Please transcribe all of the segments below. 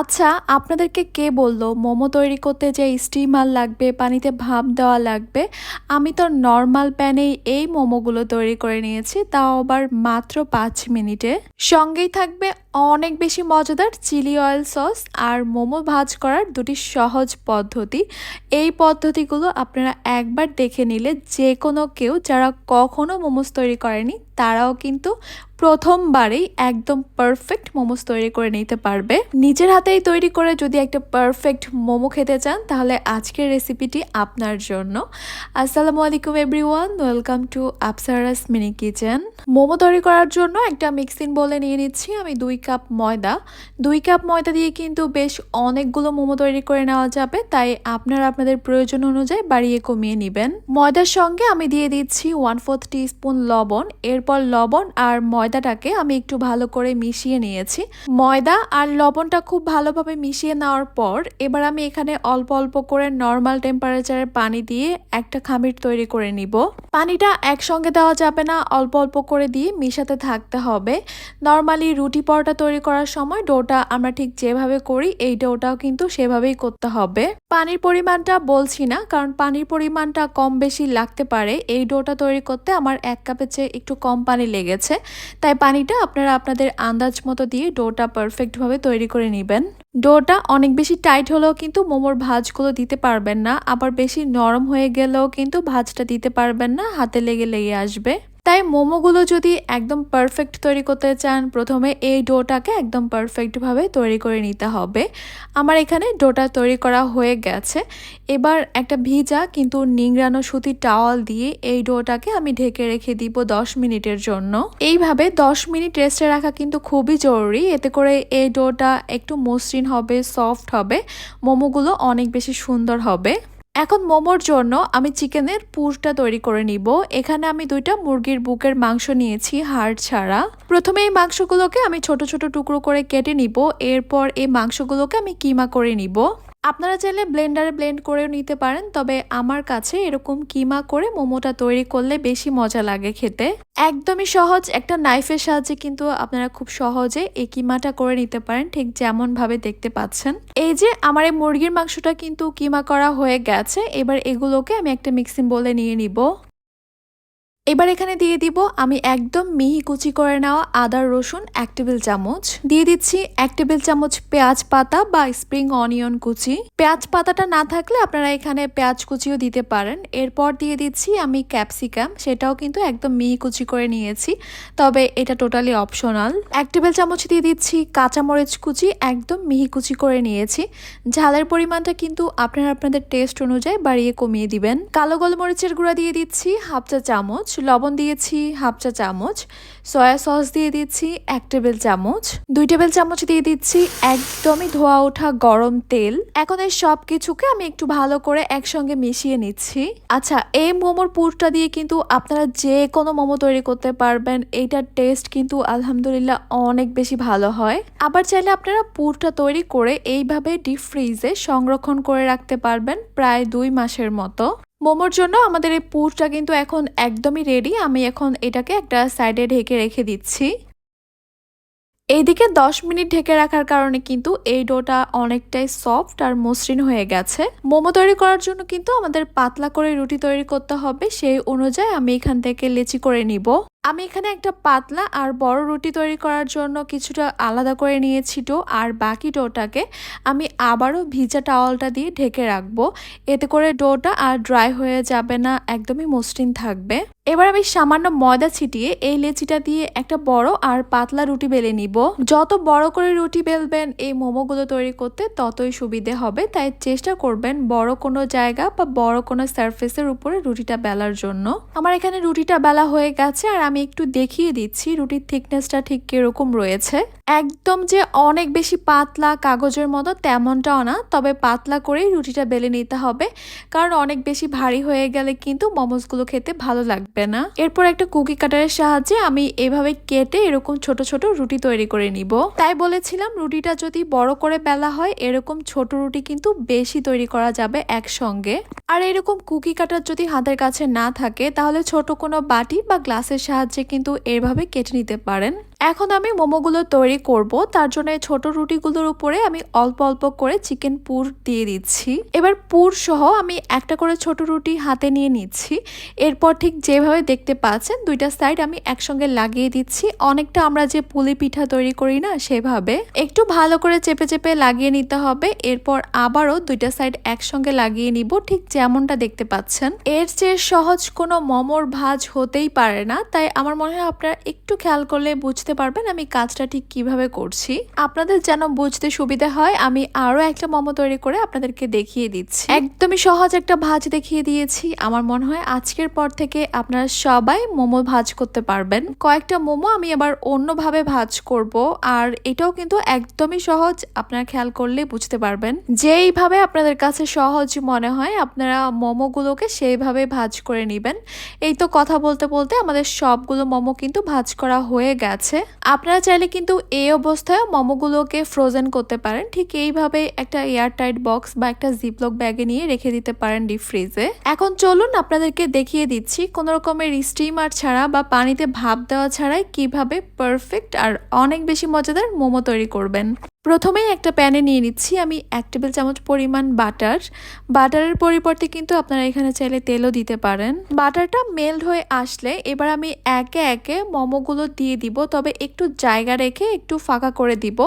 আচ্ছা আপনাদেরকে কে বলল? মোমো তৈরি করতে যে স্টিমার লাগবে, পানিতে ভাপ দেওয়া লাগবে, আমি তো নর্মাল প্যানেই এই মোমোগুলো তৈরি করে নিয়েছি, তাও আবার মাত্র পাঁচ মিনিটে। সঙ্গেই থাকবে অনেক বেশি মজাদার চিলি অয়েল সস আর মোমো ভাজ করার দুটি সহজ পদ্ধতি। এই পদ্ধতিগুলো আপনারা একবার দেখে নিলে যে কোনো কেউ যারা কখনো মোমোস তৈরি করেনি, তারাও কিন্তু প্রথমবারেই একদম পারফেক্ট মোমোস তৈরি করে নিতে পারবে। নিজের হাতেই তৈরি করে যদি একটা পারফেক্ট মোমো খেতে চান, তাহলে আজকের রেসিপিটি আপনার জন্য। আসসালামু আলাইকুম everyone welcome to Apsaras mini kitchen momo তৈরি করার জন্য একটা মিক্সিং বলে নিয়ে নিচ্ছি আমি দুই কাপ ময়দা। দুই কাপ ময়দা দিয়ে কিন্তু বেশ অনেকগুলো মোমো তৈরি করে নেওয়া যাবে, তাই আপনারা আপনাদের প্রয়োজন অনুযায়ী বাড়িয়ে কমিয়ে নেবেন। ময়দার সঙ্গে আমি দিয়ে দিচ্ছি ওয়ান ফোর্থ টিস্পুন লবণ। এরপর লবণ আর ময়দাটাকে আমি একটু ভালো করে মিশিয়ে নিয়েছি। ময়দা আর লবণটা খুব ভালোভাবে মিশিয়ে নেওয়ার পর এবার আমি এখানে অল্প অল্প করে নর্মাল টেম্পারেচারে পানি দিয়ে একটা খামির তৈরি করে নিব। পানিটা একসঙ্গে দেওয়া যাবে না, অল্প অল্প করে দিয়ে মিশাতে থাকতে হবে। নর্মালি রুটি পরোটা তৈরি করার সময় ডোটা আমরা ঠিক যেভাবে করি, এই ডোটাও কিন্তু সেভাবেই করতে হবে। পানির পরিমাণটা বলছি না, কারণ পানির পরিমাণটা কম বেশি লাগতে পারে। এই ডোটা তৈরি করতে আমার এক কাপের চেয়ে একটু কম পানি লেগেছে। তাই পানিটা আপনারা আপনাদের আন্দাজ মতো দিয়ে ডোটা পারফেক্টভাবে তৈরি করে নেবেন। ডোটা অনেক বেশি টাইট হলেও কিন্তু মোমোর ভাজগুলো দিতে পারবেন না। আবার বেশি নরম হয়ে গেলেও কিন্তু ভাজটা দিতে পারবেন না, হাতে লেগে লেগে আসবে। তাই মোমোগুলো যদি একদম পারফেক্ট তৈরি করতে চান, প্রথমে এই ডোটাকে একদম পারফেক্টভাবে তৈরি করে নিতে হবে। আমার এখানে ডোটা তৈরি করা হয়ে গেছে। এবার একটা ভিজা কিন্তু নিংড়ানো সুতির টাওয়াল দিয়ে এই ডোটাকে আমি ঢেকে রেখে দিব দশ মিনিটের জন্য। এইভাবে দশ মিনিট রেস্টে রাখা কিন্তু খুবই জরুরি। এতে করে এই ডোটা একটু মসৃণ হবে সফট হবে। মোমোগুলো অনেক বেশি সুন্দর হবে। এখন মোমোর জন্য আমি চিকেনের পুরটা তৈরি করে নিব। এখানে আমি দুইটা মুরগির বুকের মাংস নিয়েছি হাড় ছাড়া। প্রথমে এই মাংসগুলোকে আমি ছোট ছোট টুকরো করে কেটে নিব। এরপর এই মাংসগুলোকে আমি কিমা করে নিব। আপনারা চাইলে ব্লেন্ডারে ব্লেন্ড করেও নিতে পারেন, তবে আমার কাছে এরকম কিমা করে মোমোটা তৈরি করলে বেশি মজা লাগে খেতে। একদমই সহজ, একটা নাইফের সাহায্যে কিন্তু আপনারা খুব সহজে এই কিমাটা করে নিতে পারেন, ঠিক যেমন ভাবে দেখতে পাচ্ছেন। এই যে, আমার এই মুরগির মাংসটা কিন্তু কিমা করা হয়ে গেছে, এবার এগুলোকে আমি একটা মিক্সিং বলে নিয়ে নিব। এবার এখানে দিয়ে দিব, আমি একদম মিহি কুচি করে নেওয়া আদা, রসুন, এক টেবিল চামচ। দিয়ে দিচ্ছি এক টেবিল চামচ পেঁয়াজ পাতা বা স্প্রিং অনিয়ন কুচি। পেঁয়াজ পাতাটা না থাকলে আপনারা এখানে পেঁয়াজ কুচিও দিতে পারেন। এরপর দিয়ে দিচ্ছি আমি ক্যাপসিকাম, সেটাও কিন্তু একদম মিহি কুচি করে নিয়েছি, তবে এটা টোটালি অপশনাল। এক টেবিল চামচ দিয়ে দিচ্ছি কাঁচামরিচ কুচি, একদম মিহি কুচি করে নিয়েছি। ঝালের পরিমাণটা কিন্তু আপনারা আপনাদের টেস্ট অনুযায়ী বাড়িয়ে কমিয়ে দিবেন। কালো গোলমরিচের গুঁড়া দিয়ে দিচ্ছি হাফ চা চামচ। লবণ দিয়েছি, হাফ চা চামচ, সয়া সস দিয়ে দিচ্ছি, এক টেবিল চামচ। দুই টেবিল চামচ দিয়ে দিচ্ছি একদমই ধোয়া ওঠা গরম তেল। এখন এই সব কিছুকে আমি একটু ভালো করে একসঙ্গে মিশিয়ে নিচ্ছি। আচ্ছা এই মোমোর পুরটা দিয়ে কিন্তু আপনারা যে কোনো মোমো তৈরি করতে পারবেন। এইটার টেস্ট কিন্তু আলহামদুলিল্লাহ অনেক বেশি ভালো হয়। আবার চাইলে আপনারা পুরটা তৈরি করে এইভাবে ডিপ ফ্রিজে সংরক্ষণ করে রাখতে পারবেন প্রায় দুই মাসের মতো। মোমোর জন্য আমাদের এই পুরটা কিন্তু এখন একদমই রেডি আমি এখন এটাকে একটা সাইডে ঢেকে রেখে দিচ্ছি। এইদিকে দশ মিনিট ঢেকে রাখার কারণে কিন্তু এই ডোটা অনেকটাই সফট আর মসৃণ হয়ে গেছে। মোমো তৈরি করার জন্য কিন্তু আমাদের পাতলা করে রুটি তৈরি করতে হবে। সেই অনুযায়ী আমি এখান থেকে লেচি করে নিব। আমি এখানে একটা পাতলা আর বড় রুটি তৈরি করার জন্য কিছুটা আলাদা করে নিয়েছি ডো, আর বাকি ডোটাকে আমি আবারও ভিজা টাওয়ালটা দিয়ে ঢেকে রাখব। এতে করে ডোটা আর ড্রাই হয়ে যাবে না, একদমই মসৃণ থাকবে। এবার আমি সামান্য ময়দা ছিটিয়ে এই লেচিটা দিয়ে একটা বড় আর পাতলা রুটি বেলে নিব। যত বড় করে রুটি বেলবেন এই মোমোগুলো তৈরি করতে ততই সুবিধে হবে। তাই চেষ্টা করবেন বড় কোনো জায়গা বা বড় কোনো সারফেসের উপরে রুটিটা বেলার জন্য। আমার এখানে রুটিটা বেলা হয়ে গেছে, আর আমি একটু দেখিয়ে দিচ্ছি রুটির থিকনেসটা ঠিক কীরকম রয়েছে। একদম যে অনেক বেশি পাতলা কাগজের মতো তেমনটাও না, তবে পাতলা করেই রুটিটা বেলে নিতে হবে, কারণ অনেক বেশি ভারী হয়ে গেলে কিন্তু মোমোসগুলো খেতে ভালো লাগবে না। এরপর একটা কুকি কাটারের সাহায্যে আমি এভাবে কেটে এরকম ছোট ছোট রুটি তৈরি করে নিব। তাই বলেছিলাম রুটিটা যদি বড় করে বেলা হয়, এরকম ছোট রুটি কিন্তু বেশি তৈরি করা যাবে একসঙ্গে। আর এরকম কুকি কাটার যদি হাতের কাছে না থাকে, তাহলে ছোট কোনো বাটি বা গ্লাসের সাহায্যে কিন্তু এভাবে কেটে নিতে পারেন। এখন আমি মোমোগুলো তৈরি করব। তার জন্য এই ছোট রুটিগুলোর উপরে আমি অল্প অল্প করে চিকেন পুর দিয়ে দিচ্ছি। এবার পুর সহ আমি একটা করে ছোট রুটি হাতে নিয়ে নিচ্ছি। এরপর ঠিক যেভাবে দেখতে পাচ্ছেন, দুইটা সাইড আমি একসঙ্গে লাগিয়ে দিচ্ছি। অনেকটা আমরা যে পুলি পিঠা তৈরি করি না, সেভাবে। একটু ভালো করে চেপে চেপে লাগিয়ে নিতে হবে। এরপর আবারও দুইটা সাইড একসঙ্গে লাগিয়ে নিব, ঠিক যেমনটা দেখতে পাচ্ছেন। এর চেয়ে সহজ কোনো মোমোর ভাজ হতেই পারে না। তাই আমার মনে হয় আপনারা একটু খেয়াল করলে বুঝতে পারবেন আমি কাজটা ঠিক কীভাবে করছি। আপনাদের যেন বুঝতে সুবিধা হয়, আমি আরও একটা মোমো তৈরি করে আপনাদেরকে দেখিয়ে দিচ্ছি। একদমই সহজ একটা ভাজ দেখিয়ে দিয়েছি। আমার মনে হয় আজকের পর থেকে আপনারা সবাই মোমো ভাজ করতে পারবেন। কয়েকটা মোমো আমি আবার অন্যভাবে ভাজ করব, আর এটাও কিন্তু একদমই সহজ, আপনারা খেয়াল করলে বুঝতে পারবেন। যেইভাবে আপনাদের কাছে সহজ মনে হয়, আপনারা মোমোগুলোকে সেইভাবে ভাজ করে নেবেন। এই তো কথা বলতে বলতে আমাদের সবগুলো মোমো কিন্তু ভাজ করা হয়ে গেছে। আপনারা চাইলে কিন্তু এই অবস্থায় মোমোগুলোকে ফ্রোজেন করতে পারেন। ঠিক এইভাবে একটা এয়ার টাইট বক্স বা একটা জিপলক ব্যাগে নিয়ে রেখে দিতে পারেন ডিপ ফ্রিজে এখন চলুন আপনাদেরকে দেখিয়ে দিচ্ছি কোনো রকমের স্টিমার ছাড়া বা পানিতে ভাপ দেওয়া ছাড়াই কীভাবে পারফেক্ট আর অনেক বেশি মজাদার মোমো তৈরি করবেন। প্রথমেই একটা প্যানে নিয়ে নিচ্ছি। আমি এক টেবিল চামচ পরিমাণ বাটার। বাটারের পরিবর্তে কিন্তু আপনারা এখানে চাইলে তেলও দিতে পারেন। বাটারটা মেল্ট হয়ে আসলে এবার আমি একে একে মোমোগুলো দিয়ে দিব। তবে একটু জায়গা রেখে একটু ফাঁকা করে দিব।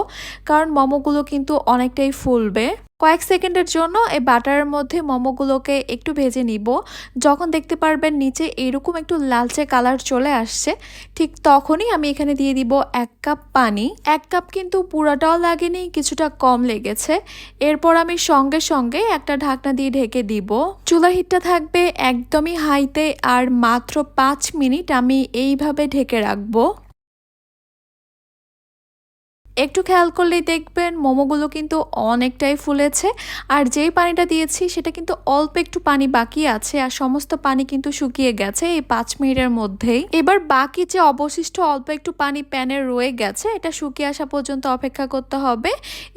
কারণ মোমোগুলো কিন্তু অনেকটাই ফুলবে। কয়েক সেকেন্ডের জন্য এই বাটারের মধ্যে মোমোগুলোকে একটু ভেজে নিব। যখন দেখতে পারবেন নিচে এরকম একটু লালচে কালার চলে আসছে, ঠিক তখনই আমি এখানে দিয়ে দিব এক কাপ পানি। এক কাপ কিন্তু পুরাটাও লাগেনি, কিছুটা কম লেগেছে। এরপর আমি সঙ্গে সঙ্গে একটা ঢাকনা দিয়ে ঢেকে দিব। চুলা হিটটা থাকবে একদমই হাইতে, আর মাত্র পাঁচ মিনিট আমি এইভাবে ঢেকে রাখব। একটু খেয়াল করলেই দেখবেন মোমোগুলো কিন্তু অনেকটাই ফুলেছে। আর যেই পানিটা দিয়েছি সেটা কিন্তু অল্প একটু পানি বাকি আছে আর সমস্ত পানি কিন্তু শুকিয়ে গেছে এই পাঁচ মিনিটের মধ্যেই। এবার বাকি যে অবশিষ্ট অল্প একটু পানি প্যানে রয়ে গেছে এটা শুকিয়ে আসা পর্যন্ত অপেক্ষা করতে হবে।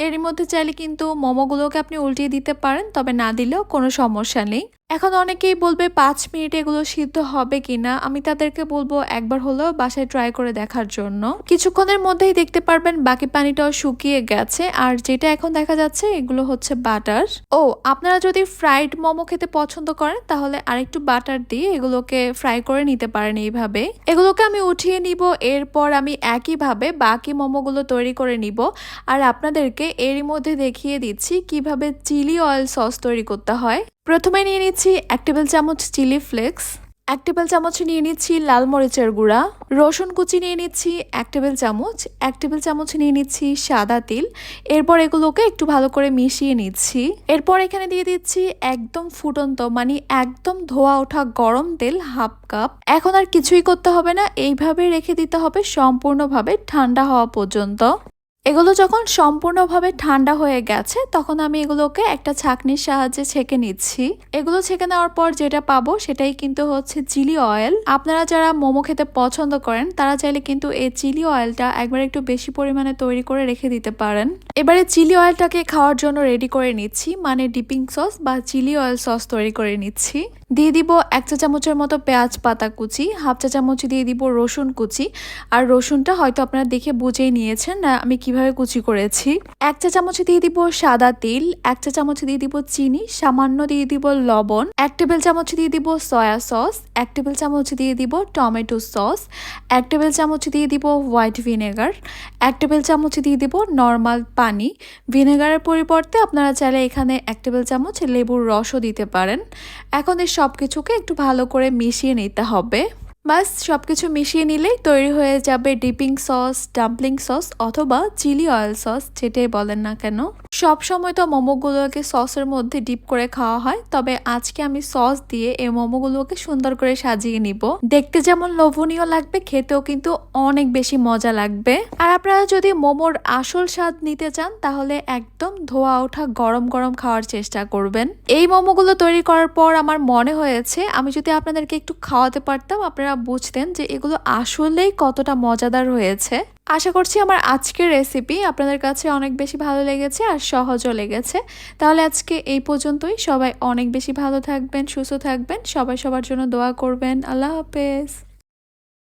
এর মধ্যে চাইলে কিন্তু মোমোগুলোকে আপনি উল্টিয়ে দিতে পারেন, তবে না দিলেও কোনো সমস্যা নেই। এখন অনেকেই বলবে পাঁচ মিনিট এগুলো সিদ্ধ হবে কিনা। আমি তাদেরকে বলব একবার হলেও বাসায় ট্রাই করে দেখার জন্য। কিছুক্ষণের মধ্যেই দেখতে পারবেন বাকি পানিটাও শুকিয়ে গেছে। আর যেটা এখন দেখা যাচ্ছে, এগুলো হচ্ছে বাটার। ও, আপনারা যদি ফ্রাইড মোমো খেতে পছন্দ করেন, তাহলে আরেকটু বাটার দিয়ে এগুলোকে ফ্রাই করে নিতে পারেন এইভাবে। এগুলোকে আমি উঠিয়ে নিব, এরপর আমি একইভাবে বাকি মোমোগুলো তৈরি করে নিব। আর আপনাদেরকে এরই মধ্যে দেখিয়ে দিচ্ছি কীভাবে চিলি অয়েল সস তৈরি করতে হয়। প্রথমে নিয়ে নিচ্ছি এক টেবিল চামচ চিলি ফ্লেক্স, এক টেবিল চামচ নিয়ে নিচ্ছি লাল মরিচের গুঁড়া, রসুন কুচি নিয়ে নিচ্ছি এক টেবিল চামচ, এক টেবিল চামচ নিয়ে নিচ্ছি সাদা তিল। এরপর এগুলোকে একটু ভালো করে মিশিয়ে নিচ্ছি। এরপর এখানে দিয়ে দিচ্ছি একদম ফুটন্ত মানে একদম ধোয়া ওঠা গরম তেল হাফ কাপ। এখন আর কিছুই করতে হবে না এইভাবে রেখে দিতে হবে সম্পূর্ণভাবে ঠান্ডা হওয়া পর্যন্ত। এগুলো যখন সম্পূর্ণভাবে ঠান্ডা হয়ে গেছে, তখন আমি এগুলোকে একটা ছাকনির সাহায্যে ছেঁকে নিচ্ছি। এগুলো ছেঁকে নেওয়ার পর যেটা পাবো সেটাই কিন্তু হচ্ছে চিলি অয়েল। আপনারা যারা মোমো খেতে পছন্দ করেন, তারা চাইলে কিন্তু এই চিলি অয়েলটা একবার একটু বেশি পরিমাণে তৈরি করে রেখে দিতে পারেন। এবারে চিলি অয়েলটাকে খাওয়ার জন্য রেডি করে নিচ্ছি মানে ডিপিং সস বা চিলি অয়েল সস তৈরি করে নিচ্ছি। দিয়ে দিব এক চা চামচের মতো পেঁয়াজ পাতা কুচি, হাফ চা চামচ দিয়ে দিব রসুন কুচি। আর রসুনটা হয়তো আপনারা দেখে বুঝেই নিয়েছেন না আমি কীভাবে কুচি করেছি। এক চা চামচ দিয়ে দিব সাদা তিল, এক চা চামচ দিয়ে দিব চিনি, সামান্য দিয়ে দিব লবণ, এক টেবিল চামচ দিয়ে দিব সয়া সস, এক টেবিল চামচ দিয়ে দিব টমেটো সস, এক টেবিল চামচ দিয়ে দিব হোয়াইট ভিনেগার, এক টেবিল চামচ দিয়ে দিব নর্মাল পানি। ভিনেগারের পরিবর্তে আপনারা চাইলে এখানে এক টেবিল চামচ লেবুর রসও দিতে পারেন। এখন এই সব কিছুকে একটু ভালো করে মিশিয়ে নিতে হবে। বাস সব কিছু মিশিয়ে নিলেই তৈরি হয়ে যাবে ডিপিং সস, ডাম্পলিং সস অথবা চিলি অয়েল সস, যেটাই বলেন না কেন। সব সময় তো মোমোগুলোকে সসের মধ্যে ডিপ করে খাওয়া হয়, তবে আজকে আমি সস দিয়ে এই মোমোগুলোকে সুন্দর করে সাজিয়ে নিব। দেখতে যেমন লোভনীয় লাগবে, খেতেও কিন্তু অনেক বেশি মজা লাগবে। আর আপনারা যদি মোমোর আসল স্বাদ নিতে চান, তাহলে একদম ধোয়া ওঠা গরম গরম খাওয়ার চেষ্টা করবেন। এই মোমোগুলো তৈরি করার পর আমার মনে হয়েছে, আমি যদি আপনাদেরকে একটু খাওয়াতে পারতাম, আপনারা বুঝতেন যে এগুলো আসলেই কতটা মজাদার হয়েছে। আশা করছি আমার আজকের রেসিপি আপনাদের কাছে অনেক বেশি ভালো লেগেছে আর সহজও লেগেছে। তাহলে আজকে এই পর্যন্তই। সবাই অনেক বেশি ভালো থাকবেন, সুস্থ থাকবেন। সবাই সবার জন্য দোয়া করবেন। আল্লাহ হাফেজ।